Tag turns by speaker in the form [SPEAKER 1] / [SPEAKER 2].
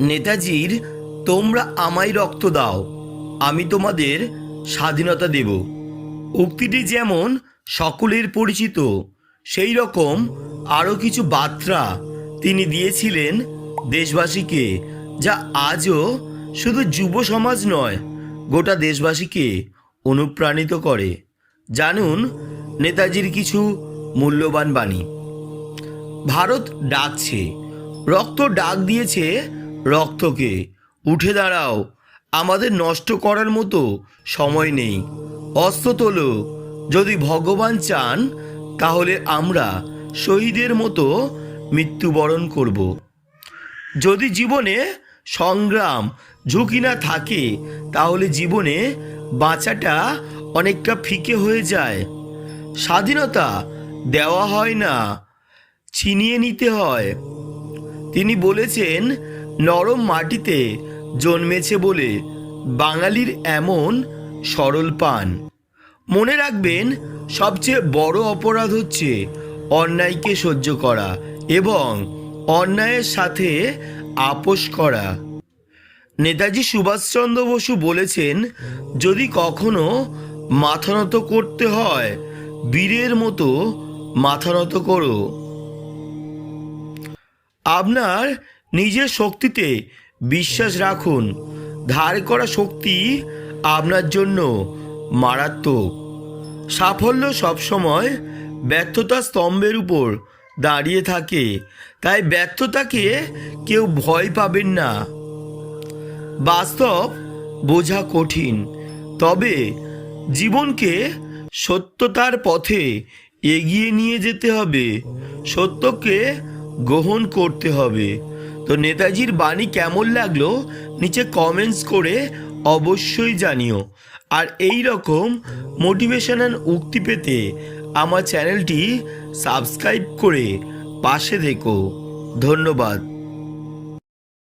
[SPEAKER 1] নেতাজির, তোমরা আমায় রক্ত দাও, আমি তোমাদের স্বাধীনতা দেব। উক্তিটি যেমন সকলের পরিচিত, সেই রকম আরও কিছু বার্তা তিনি দিয়েছিলেন দেশবাসীকে, যা আজও শুধু যুব সমাজ নয়, গোটা দেশবাসীকে অনুপ্রাণিত করে। জানুন নেতাজির কিছু মূল্যবান বাণী। ভারত ডাকছে। রক্ত ডাক দিয়েছে, রক্তকে। উঠে দাঁড়াও, আমাদের নষ্ট করার মতো সময় নেই। অস্ত্র তোলো, যদি ভগবান চান, তাহলে আমরা শহীদের মতো মৃত্যুবরণ করব। যদি জীবনে সংগ্রাম, ঝুঁকি না থাকে, তাহলে জীবনে বাঁচাটা অনেকটা ফিকে হয়ে যায়। স্বাধীনতা দেওয়া হয় না, ছিনিয়ে নিতে হয়। তিনি বলেছেন, নরম মাটিতে জন্মেছে বলে বাঙালির এমন সরল পান। মনে রাখবেন, সবচেয়ে বড় অপরাধ হচ্ছে অন্যায়কে সহ্য করা এবং অন্যায়ের সাথে আপোষ করা। নেতাজি সুভাষচন্দ্র বসু বলেছেন, যদি কখনো মাথা নত করতে হয়, বীরের মতো মাথা নত করো। আপনার নিজের শক্তিতে বিশ্বাস রাখুন। ধার করা শক্তি আপনার জন্য মারাত্মক। সাফল্য সবসময় ব্যর্থতা স্তম্ভের উপর দাঁড়িয়ে থাকে। তাই ব্যর্থতাকে কেউ ভয় পাবেন না। বাস্তব বোঝা কঠিন। তবে জীবনকে সত্যতার পথে এগিয়ে নিয়ে যেতে হবে। সত্যকে গ্রহণ করতে হবে। তো নেতাজির বাণী কেমন লাগল? নিচে কমেন্টস করে অবশ্যই জানিও। আর এই রকম মোটিভেশনাল উক্তি পেতে আমার চ্যানেলটি সাবস্ক্রাইব করে পাশে থেকো। ধন্যবাদ।